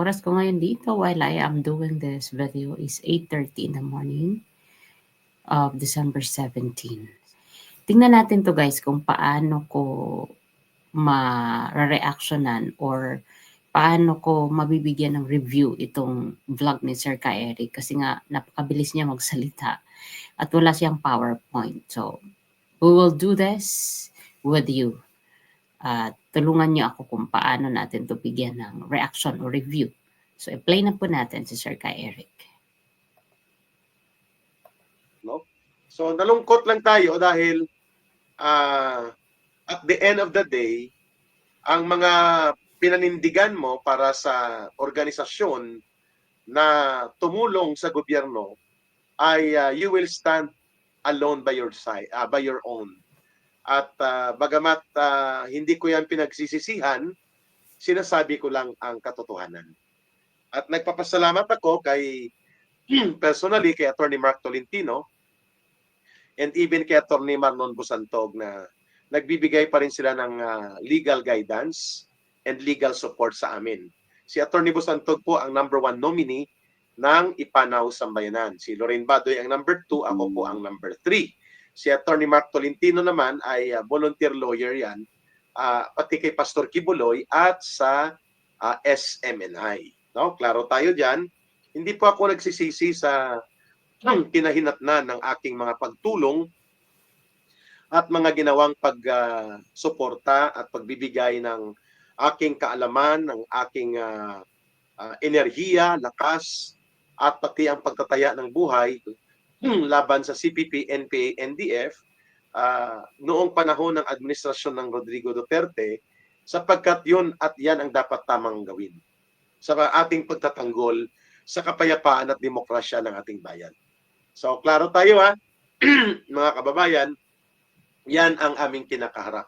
oras ko ngayon dito while I am doing this video is 8.30 in the morning of December 17. Tingnan natin to guys kung paano ko ma-reactionan or paano ko mabibigyan ng review itong vlog ni Sir Ka Eric kasi nga napakabilis niya magsalita at wala siyang PowerPoint. So, we will do this with you. At tulungan niyo ako kung paano natin to bigyan ng reaction or review. So, i-play na po natin si Sir Ka Eric. So nalungkot lang tayo dahil ah, at the end of the day, ang mga pinanindigan mo para sa organisasyon na tumulong sa gobyerno ay ah, you will stand alone by your side, ah, by your own. At ah, bagamat ah, hindi ko yan pinagsisisihan, sinasabi ko lang ang katotohanan. At nagpapasalamat ako kay personally kay Attorney Mark Tolentino and even kay Attorney Marlon Busantog na nagbibigay pa rin sila ng ah, legal guidance and legal support sa amin. Si Attorney Busantog po ang number one nominee ng Ipanaw Sambayanan. Si Lorraine Badoy ang number two, ako po ang number three. Si Attorney Mark Tolentino naman ay ah, volunteer lawyer yan, ah, pati kay Pastor Kibuloy at sa ah, SMNI. No? Klaro tayo dyan. Hindi po ako nagsisisi sa ang kinahinatnan ng aking mga pagtulong at mga ginawang pagsuporta at pagbibigay ng aking kaalaman, ng aking ah, ah, enerhiya, lakas, at pati ang pagtataya ng buhay laban sa CPP, NPA, NDF ah, noong panahon ng administrasyon ng Rodrigo Duterte sapagkat yun at yan ang dapat tamang gawin sa ating pagtatanggol sa kapayapaan at demokrasya ng ating bayan. So, klaro tayo ha, mga kababayan, yan ang aming kinakaharap.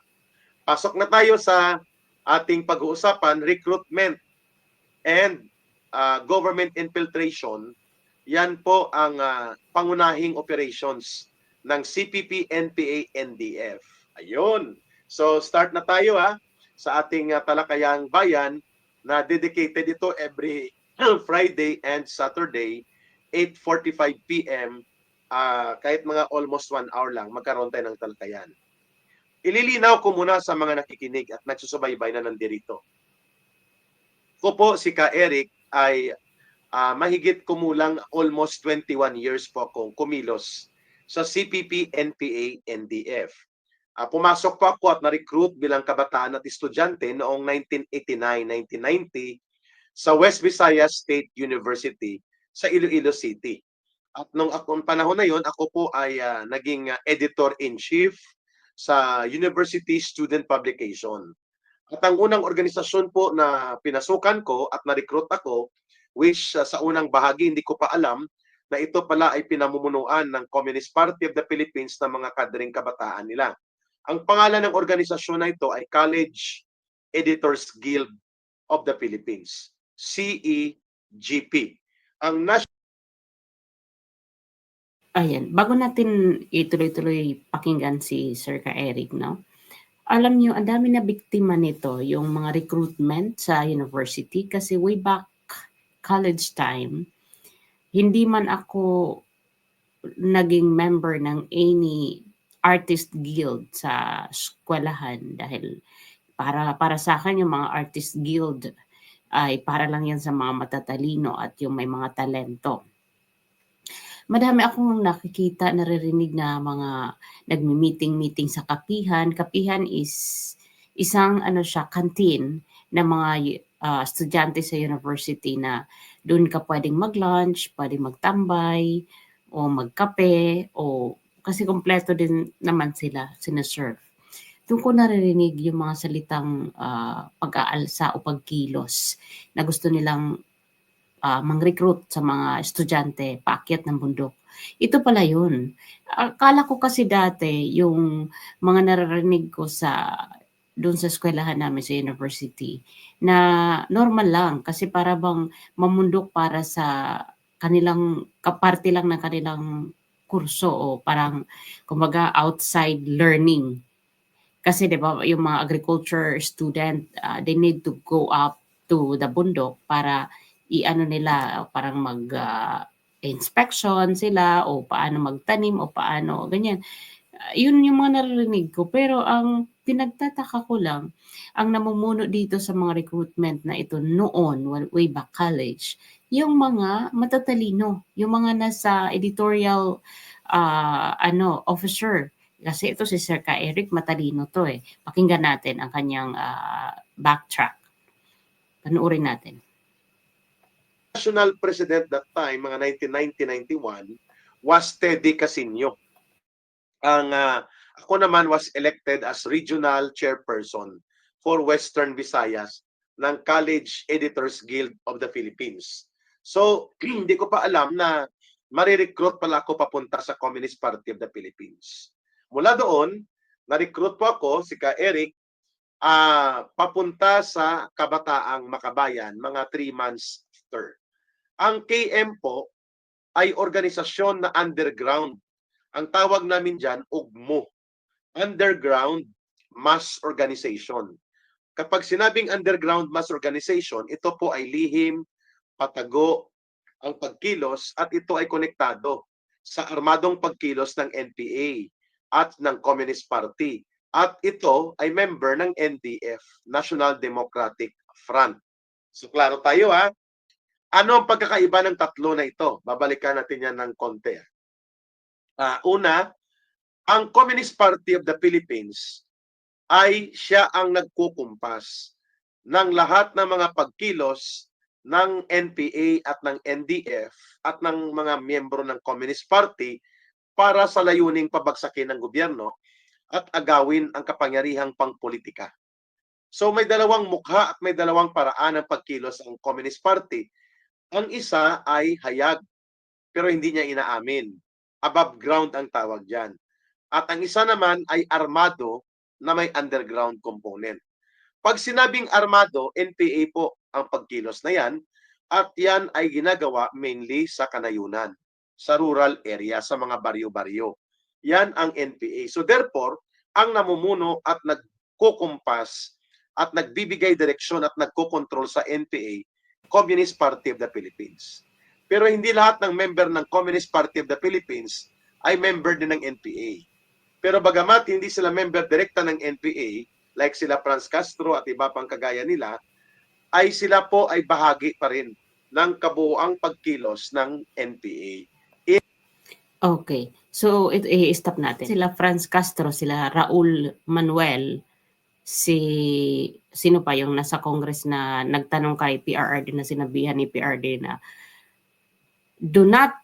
Pasok na tayo sa ating pag-uusapan, recruitment and uh, government infiltration. Yan po ang uh, pangunahing operations ng CPP, NPA, NDF. Ayun. So, start na tayo ha sa ating uh, talakayang bayan na dedicated ito every Friday and Saturday 8.45 p.m. ah, kahit mga almost one hour lang, magkaroon tayo ng talakayan. Ililinaw ko muna sa mga nakikinig at nagsusubaybay na nandirito. Ko po si Ka Eric ay ah, mahigit kumulang almost 21 years po akong kumilos sa CPP, NPA, NDF. Ah, pumasok po ako at na-recruit bilang kabataan at estudyante noong 1989-1990 sa West Visayas State University sa Iloilo City. At nung akong panahon na yon, ako po ay ah, naging ah, editor-in-chief sa University Student Publication. At ang unang organisasyon po na pinasukan ko at na-recruit ako, which ah, sa unang bahagi hindi ko pa alam, na ito pala ay pinamumunuan ng Communist Party of the Philippines na mga kadring kabataan nila. Ang pangalan ng organisasyon na ito ay College Editors Guild of the Philippines, CEGP ang nas- Ayan, bago natin ituloy-tuloy pakinggan si Sir Ka Eric, no? Alam niyo, ang dami na biktima nito, yung mga recruitment sa university kasi way back college time, hindi man ako naging member ng any artist guild sa eskwelahan dahil para para sa akin yung mga artist guild ay para lang yan sa mga matatalino at yung may mga talento. Madami akong nakikita, naririnig na mga nagmi-meeting-meeting sa kapihan. Kapihan is isang ano siya, canteen ng mga uh, estudyante sa university na doon ka pwedeng mag-lunch, pwedeng magtambay, o magkape, o kasi kompleto din naman sila, sinaserve. Doon ko naririnig yung mga salitang uh, pag-aalsa o pagkilos na gusto nilang uh, mang-recruit sa mga estudyante paakyat ng bundok. Ito pala yun. Akala ko kasi dati yung mga naririnig ko sa doon sa eskwelahan namin sa university na normal lang. Kasi para bang mamundok para sa kanilang kaparte lang ng kanilang kurso o parang kumbaga outside learning. Kasi 'di ba yung mga agriculture student uh, they need to go up to the bundok para i-ano nila parang mag ah, inspection sila o paano magtanim o paano ganyan. Ah, yun yung mga naririnig ko. Pero ang pinagtataka ko lang ang namumuno dito sa mga recruitment na ito noon wa- way back college yung mga matatalino, yung mga nasa editorial ah, ano officer kasi ito si Sir Ka Eric matalino to eh. Pakinggan natin ang kanyang ah, backtrack. Panoorin natin. national president that time, mga 1990-91, was Teddy Casino. Ang ah, ako naman was elected as regional chairperson for Western Visayas ng College Editors Guild of the Philippines. So, hindi ko pa alam na marirecruit pala ako papunta sa Communist Party of the Philippines. Mula doon, na-recruit po ako, si Ka Eric, ah, papunta sa Kabataang Makabayan, mga 3 months after. Ang KM po ay organisasyon na underground. Ang tawag namin dyan, UGMO. Underground Mass Organization. Kapag sinabing underground mass organization, ito po ay lihim, patago, ang pagkilos at ito ay konektado sa armadong pagkilos ng NPA at ng Communist Party. At ito ay member ng NDF, National Democratic Front. So klaro tayo ha. Ano ang pagkakaiba ng tatlo na ito? Babalikan natin yan ng konti. Ah, una, ang Communist Party of the Philippines ay siya ang nagkukumpas ng lahat ng mga pagkilos ng NPA at ng NDF at ng mga miyembro ng Communist Party para sa layuning pabagsakin ng gobyerno at agawin ang kapangyarihang pangpolitika. So may dalawang mukha at may dalawang paraan ng pagkilos ang Communist Party. Ang isa ay hayag, pero hindi niya inaamin. Above ground ang tawag dyan. At ang isa naman ay armado na may underground component. Pag sinabing armado, NPA po ang pagkilos na yan at yan ay ginagawa mainly sa kanayunan, sa rural area, sa mga baryo-baryo. Yan ang NPA. So therefore, ang namumuno at nagkukumpas at nagbibigay direksyon at nagkokontrol sa NPA, Communist Party of the Philippines. Pero hindi lahat ng member ng Communist Party of the Philippines ay member din ng NPA. Pero bagamat hindi sila member direkta ng NPA, like sila Franz Castro at iba pang kagaya nila, ay sila po ay bahagi pa rin ng kabuuang pagkilos ng NPA. Okay. So, it, i-stop natin. Sila Franz Castro, sila Raul Manuel, si sino pa yung nasa Congress na nagtanong kay PRRD na sinabihan ni PRD na do not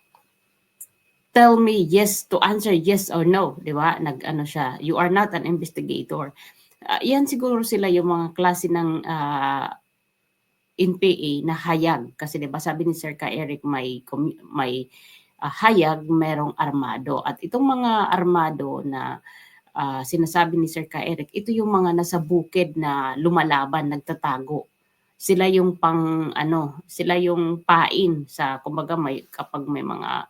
tell me yes to answer yes or no, di ba? Nag-ano siya, you are not an investigator. Ah, yan siguro sila yung mga klase ng ah, NPA na hayag kasi 'di ba sabi ni Sir Ka Eric may may ah, hayag, merong armado. At itong mga armado na ah, sinasabi ni Sir Ka Eric, ito yung mga nasa bukid na lumalaban, nagtatago. Sila yung pang ano, sila yung pain sa kumbaga may kapag may mga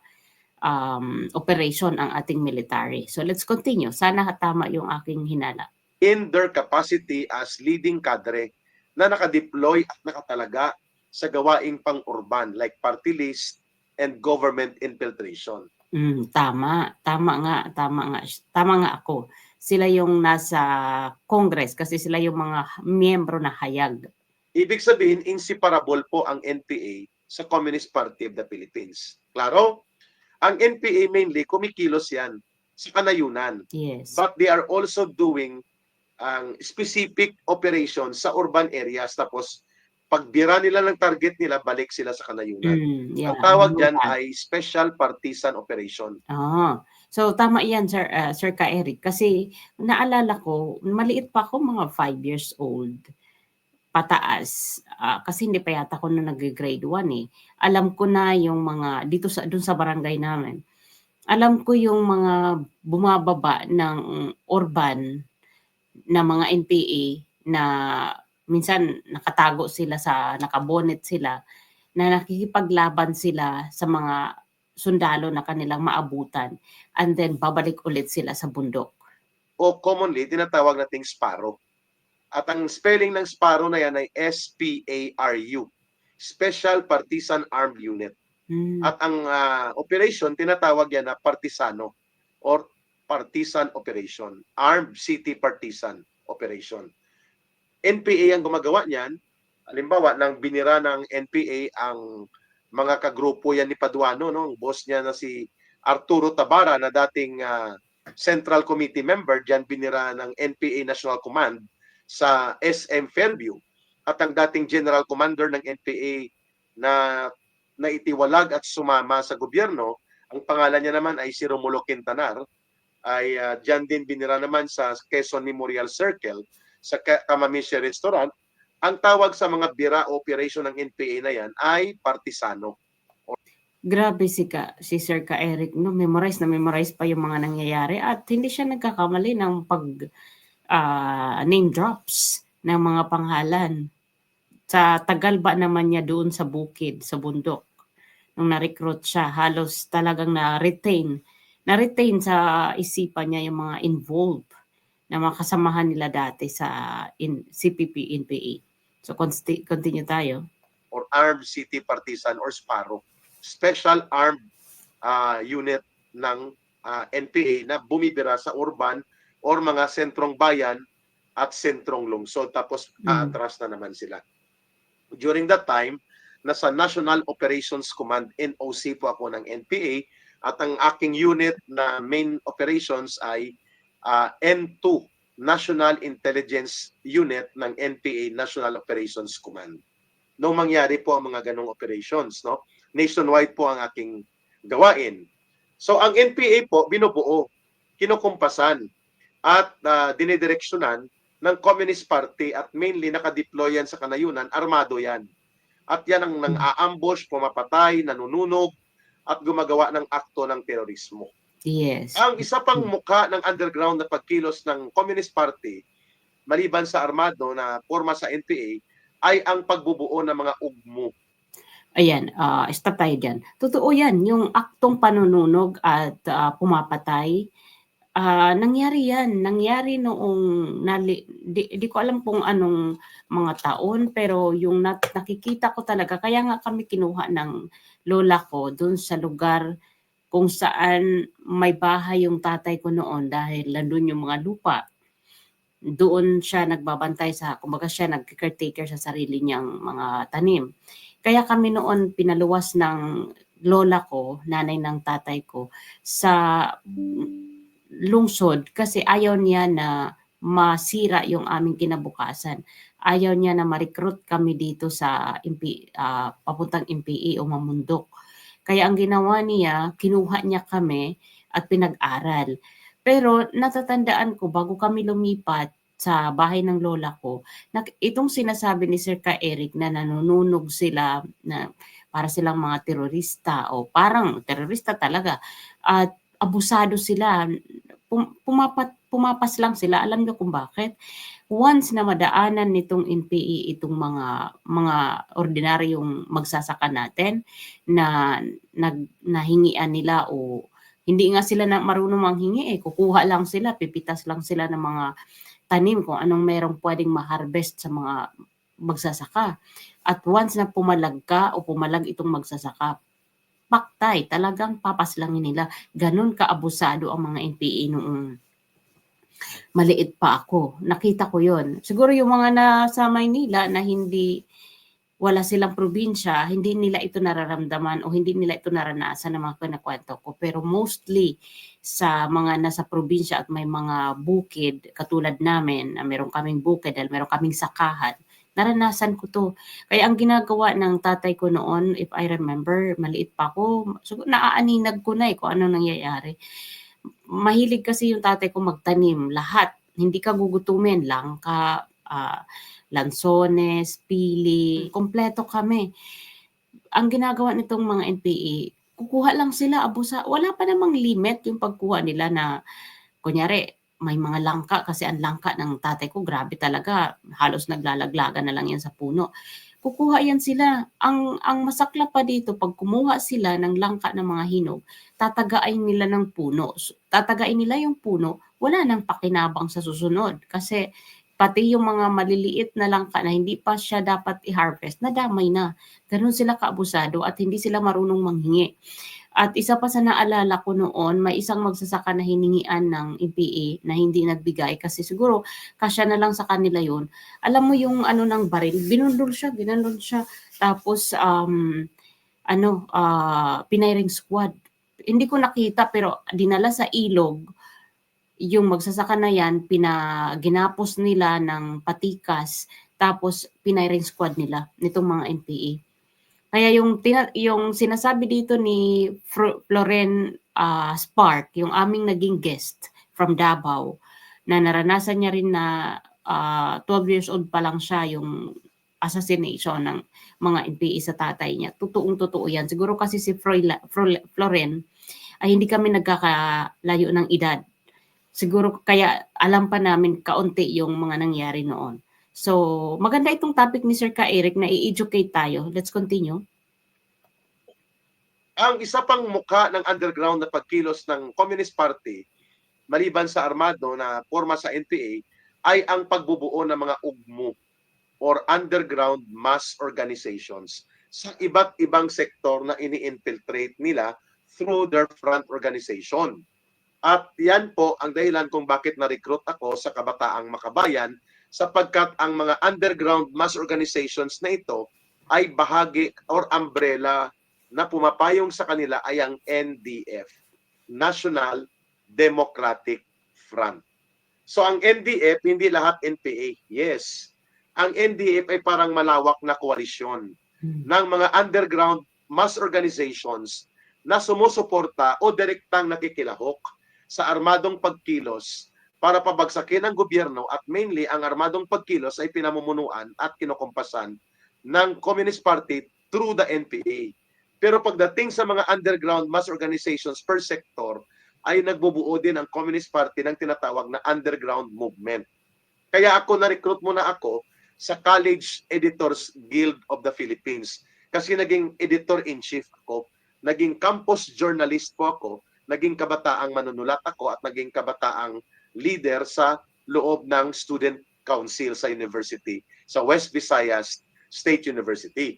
um, operation ang ating military. So let's continue. Sana tama yung aking hinala. in their capacity as leading cadre na nakadeploy at nakatalaga sa gawaing pang-urban like party list and government infiltration. Mm, tama, tama nga, tama nga, tama nga ako. Sila yung nasa Congress kasi sila yung mga miyembro na hayag. Ibig sabihin, inseparable po ang NPA sa Communist Party of the Philippines. Klaro? Ang NPA mainly, kumikilos yan sa kanayunan. Yes. But they are also doing ang specific operations sa urban areas. Tapos, pagbira nila ng target nila, balik sila sa kanayunan. Mm, yeah. Ang tawag dyan yan? ay Special Partisan Operation. Ah, so tama yan, Sir, ah, Sir Ka Eric. Kasi naalala ko, maliit pa ako, mga 5 years old, pataas. Ah, kasi hindi pa yata ako na nag-grade 1 eh. Alam ko na yung mga, dito sa, dun sa barangay namin, alam ko yung mga bumababa ng urban na mga NPA na minsan nakatago sila sa, nakabonet sila, na nakikipaglaban sila sa mga sundalo na kanilang maabutan and then babalik ulit sila sa bundok. O commonly, tinatawag nating Sparrow. At ang spelling ng Sparrow na yan ay S-P-A-R-U. Special Partisan Armed Unit. Mm. At ang ah, operation, tinatawag yan na partisano or partisan operation. Armed City Partisan Operation. NPA ang gumagawa niyan. Halimbawa, nang binira ng NPA ang mga kagrupo yan ni Paduano, no? ang boss niya na si Arturo Tabara na dating ah, Central Committee member, diyan binira ng NPA National Command sa SM Fairview. At ang dating General Commander ng NPA na naitiwalag at sumama sa gobyerno, ang pangalan niya naman ay si Romulo Quintanar, ay uh, dyan din binira naman sa Quezon Memorial Circle sa Ka- Kamamisya Restaurant. Ang tawag sa mga bira operation ng NPA na yan ay partisano. Grabe si ka si Sir Ka Eric no memorize na memorize pa yung mga nangyayari at hindi siya nagkakamali ng pag ah, name drops ng mga pangalan. Sa tagal ba naman niya doon sa bukid, sa bundok. Nung na-recruit siya, halos talagang na-retain. Na-retain sa isipan niya yung mga involved na mga kasamahan nila dati sa in, CPP, NPA. So, continue tayo. or Armed City Partisan or SPARO, Special Armed ah, Unit ng ah, NPA na bumibira sa urban or mga sentrong bayan at sentrong lungsod tapos Mm. aatras na naman sila. During that time, nasa National Operations Command NOC po ako ng NPA at ang aking unit na main operations ay ah, N2 National Intelligence Unit ng NPA National Operations Command nung mangyari po ang mga ganong operations, no? Nationwide po ang aking gawain. So ang NPA po binubuo, kinukumpasan at uh, dinidireksyonan ng Communist Party at mainly nakadeploy yan sa kanayunan, armado yan. At yan ang nang aambush, pumapatay, nanununog, at gumagawa ng akto ng terorismo. Yes. Ang isa pang mukha ng underground na pagkilos ng Communist Party, maliban sa armado na forma sa NPA, ay ang pagbubuo ng mga ugmo. Ayan, ah stop tayo dyan. Totoo yan, yung aktong panununog at ah, pumapatay, ah, nangyari yan. Nangyari noong, nali, di, di ko alam kung anong mga taon, pero yung nat, nakikita ko talaga, kaya nga kami kinuha ng lola ko dun sa lugar kung saan may bahay yung tatay ko noon dahil nandun yung mga lupa. Doon siya nagbabantay sa, kumbaga siya nag-caretaker sa sarili niyang mga tanim. Kaya kami noon pinaluwas ng lola ko, nanay ng tatay ko, sa lungsod kasi ayaw niya na masira yung aming kinabukasan. Ayaw niya na ma-recruit kami dito sa MP, ah, papuntang MPE o Mamundok. Kaya ang ginawa niya, kinuha niya kami at pinag-aral. Pero natatandaan ko bago kami lumipat sa bahay ng lola ko, na itong sinasabi ni Sir Ka Eric na nanununog sila na para silang mga terorista o parang terorista talaga at abusado sila. Pum, pumapat, pumapas lang sila. Alam niyo kung bakit? Once na madaanan nitong NPE itong mga mga ordinaryong magsasaka natin na nag nahingian nila o hindi nga sila na marunong manghingi eh kukuha lang sila pipitas lang sila ng mga tanim kung anong merong pwedeng ma-harvest sa mga magsasaka. At once na pumalag ka o pumalag itong magsasaka, paktay, talagang papaslangin nila. Ganun kaabusado ang mga NPA noong maliit pa ako. Nakita ko yon. Siguro yung mga nasa Maynila na hindi wala silang probinsya, hindi nila ito nararamdaman o hindi nila ito naranasan ng mga kinakwento ko. Pero mostly sa mga nasa probinsya at may mga bukid katulad namin, na meron kaming bukid dahil meron kaming sakahan, naranasan ko to. Kaya ang ginagawa ng tatay ko noon, if I remember, maliit pa ako, so, naaaninag ko na eh kung ano nangyayari. Mahilig kasi yung tatay ko magtanim, lahat. Hindi ka gugutumin, langka, ah, lansones, pili, kompleto kami. Ang ginagawa nitong mga NPA, kukuha lang sila abusa. Wala pa namang limit yung pagkuha nila na kunyari may mga langka kasi ang langka ng tatay ko grabe talaga halos naglalaglaga na lang yan sa puno. Kukuha yan sila. Ang ang masakla pa dito pag kumuha sila ng langka ng mga hinog, tatagain nila ng puno. Tatagain nila yung puno, wala nang pakinabang sa susunod kasi pati yung mga maliliit na langka na hindi pa siya dapat i-harvest, nadamay na. Ganun sila kaabusado at hindi sila marunong manghingi. At isa pa sa naalala ko noon, may isang magsasaka na hiningian ng EPA na hindi nagbigay kasi siguro kasya na lang sa kanila yun. Alam mo yung ano ng baril, binundol siya, ginalon siya. Tapos, um, ano, ah, pinairing squad. Hindi ko nakita pero dinala sa ilog yung magsasaka na yan, pinaginapos nila ng patikas, tapos pinairing squad nila nitong mga NPA. Kaya yung, yung sinasabi dito ni Floren ah, Spark, yung aming naging guest from Davao, na naranasan niya rin na ah, 12 years old pa lang siya yung assassination ng mga NPA sa tatay niya. Totoong totoo yan. Siguro kasi si Floren ay hindi kami nagkakalayo ng edad siguro kaya alam pa namin kaunti yung mga nangyari noon. So, maganda itong topic ni Sir Ka Eric na i-educate tayo. Let's continue. Ang isa pang mukha ng underground na pagkilos ng Communist Party, maliban sa armado na forma sa NPA, ay ang pagbubuo ng mga ugmo or underground mass organizations sa iba't ibang sektor na ini-infiltrate nila through their front organization. At yan po ang dahilan kung bakit na-recruit ako sa Kabataang Makabayan sapagkat ang mga underground mass organizations na ito ay bahagi or umbrella na pumapayong sa kanila ay ang NDF, National Democratic Front. So ang NDF, hindi lahat NPA. Yes. Ang NDF ay parang malawak na koalisyon ng mga underground mass organizations na sumusuporta o direktang nakikilahok sa armadong pagkilos para pabagsakin ang gobyerno at mainly ang armadong pagkilos ay pinamumunuan at kinukumpasan ng Communist Party through the NPA. Pero pagdating sa mga underground mass organizations per sector, ay nagbubuo din ang Communist Party ng tinatawag na underground movement. Kaya ako na-recruit muna ako sa College Editors Guild of the Philippines. Kasi naging editor-in-chief ako, naging campus journalist po ako, naging kabataang manunulat ako at naging kabataang leader sa loob ng student council sa university, sa West Visayas State University.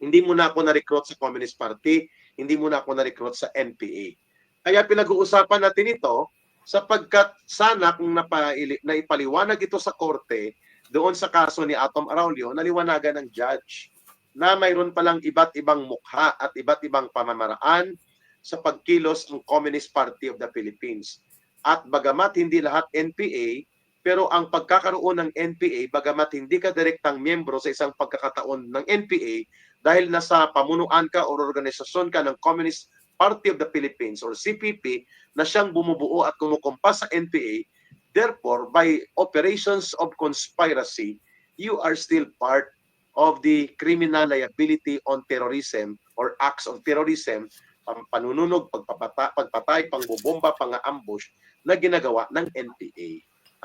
Hindi muna ako na-recruit sa Communist Party, hindi muna ako na-recruit sa NPA. Kaya pinag-uusapan natin ito sapagkat sana kung napaili, naipaliwanag ito sa korte doon sa kaso ni Atom Araulio, naliwanagan ng judge na mayroon palang iba't ibang mukha at iba't ibang pamamaraan sa pagkilos ng Communist Party of the Philippines. At bagamat hindi lahat NPA, pero ang pagkakaroon ng NPA, bagamat hindi ka direktang miyembro sa isang pagkakataon ng NPA, dahil nasa pamunuan ka o organisasyon ka ng Communist Party of the Philippines or CPP na siyang bumubuo at kumukumpas sa NPA, therefore, by operations of conspiracy, you are still part of the criminal liability on terrorism or acts of terrorism, pam- panununog, pagpapata, pagpatay, pangbobomba, pang-ambush na ginagawa ng NPA.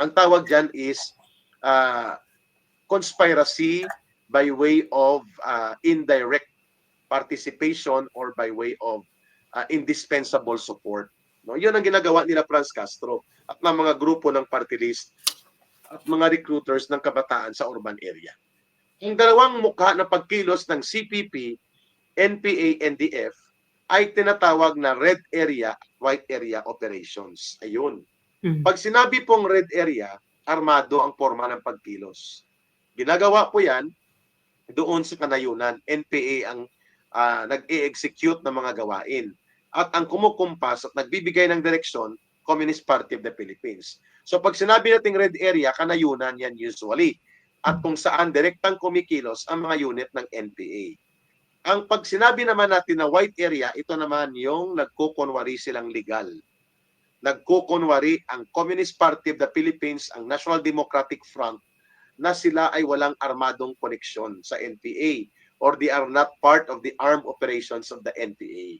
Ang tawag dyan is uh, conspiracy by way of uh, indirect participation or by way of uh, indispensable support. No, 'Yun ang ginagawa nila Franz Castro at ng mga grupo ng party list at mga recruiters ng kabataan sa urban area. Ang dalawang mukha na pagkilos ng CPP, NPA, NDF ay tinatawag na red area, white area operations. Ayun. Mm. Pag sinabi pong red area, armado ang forma ng pagkilos. Ginagawa po 'yan doon sa kanayunan. NPA ang ah, nag-e-execute ng mga gawain. At ang kumukumpas at nagbibigay ng direksyon, Communist Party of the Philippines. So pag sinabi nating red area, kanayunan yan usually. At kung saan direktang kumikilos ang mga unit ng NPA. Ang pag sinabi naman natin na white area, ito naman yung nagkukunwari silang legal. Nagkukunwari ang Communist Party of the Philippines, ang National Democratic Front, na sila ay walang armadong koneksyon sa NPA or they are not part of the armed operations of the NPA.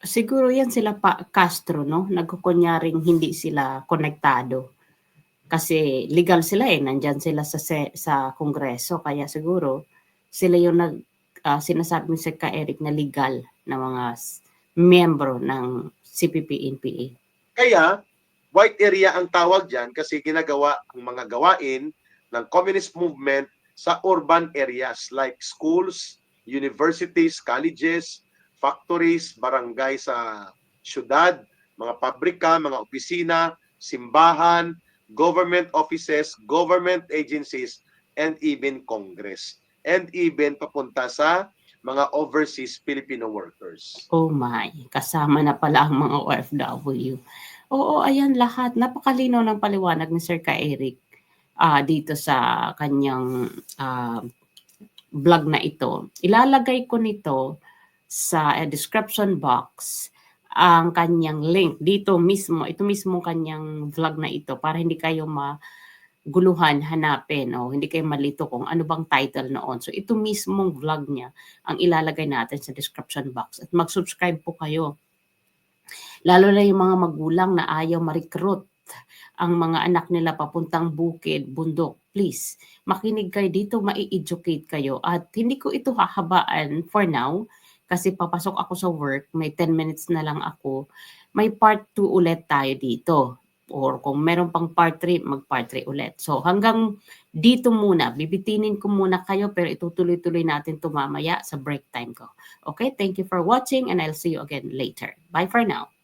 Siguro yan sila pa Castro, no? Nagkukunyaring hindi sila konektado. Kasi legal sila eh, nandyan sila sa sa kongreso. Kaya siguro sila yung nag, ah, sinasabi ni Sir Ka Eric na legal na mga miyembro ng CPP-NPA. Kaya, white area ang tawag dyan kasi ginagawa ang mga gawain ng communist movement sa urban areas like schools, universities, colleges, factories, barangay sa syudad, mga pabrika, mga opisina, simbahan, government offices, government agencies, and even Congress. And even papunta sa mga overseas Filipino workers. Oh my, kasama na pala ang mga OFW. Oo, ayan lahat. Napakalinaw ng paliwanag ni Sir Ka Eric ah, dito sa kanyang ah, vlog na ito. Ilalagay ko nito sa eh, description box ang kanyang link dito mismo. Ito mismo kanyang vlog na ito para hindi kayo maguluhan hanapin o hindi kayo malito kung ano bang title noon. So ito mismong vlog niya ang ilalagay natin sa description box. At mag-subscribe po kayo. Lalo na yung mga magulang na ayaw ma-recruit ang mga anak nila papuntang bukid, bundok. Please, makinig kayo dito, mai-educate kayo. At hindi ko ito hahabaan for now kasi papasok ako sa work, may 10 minutes na lang ako. May part 2 ulit tayo dito. Or kung meron pang part 3, mag-part 3 ulit. So hanggang dito muna, bibitinin ko muna kayo pero itutuloy-tuloy natin ito mamaya sa break time ko. Okay, thank you for watching and I'll see you again later. Bye for now.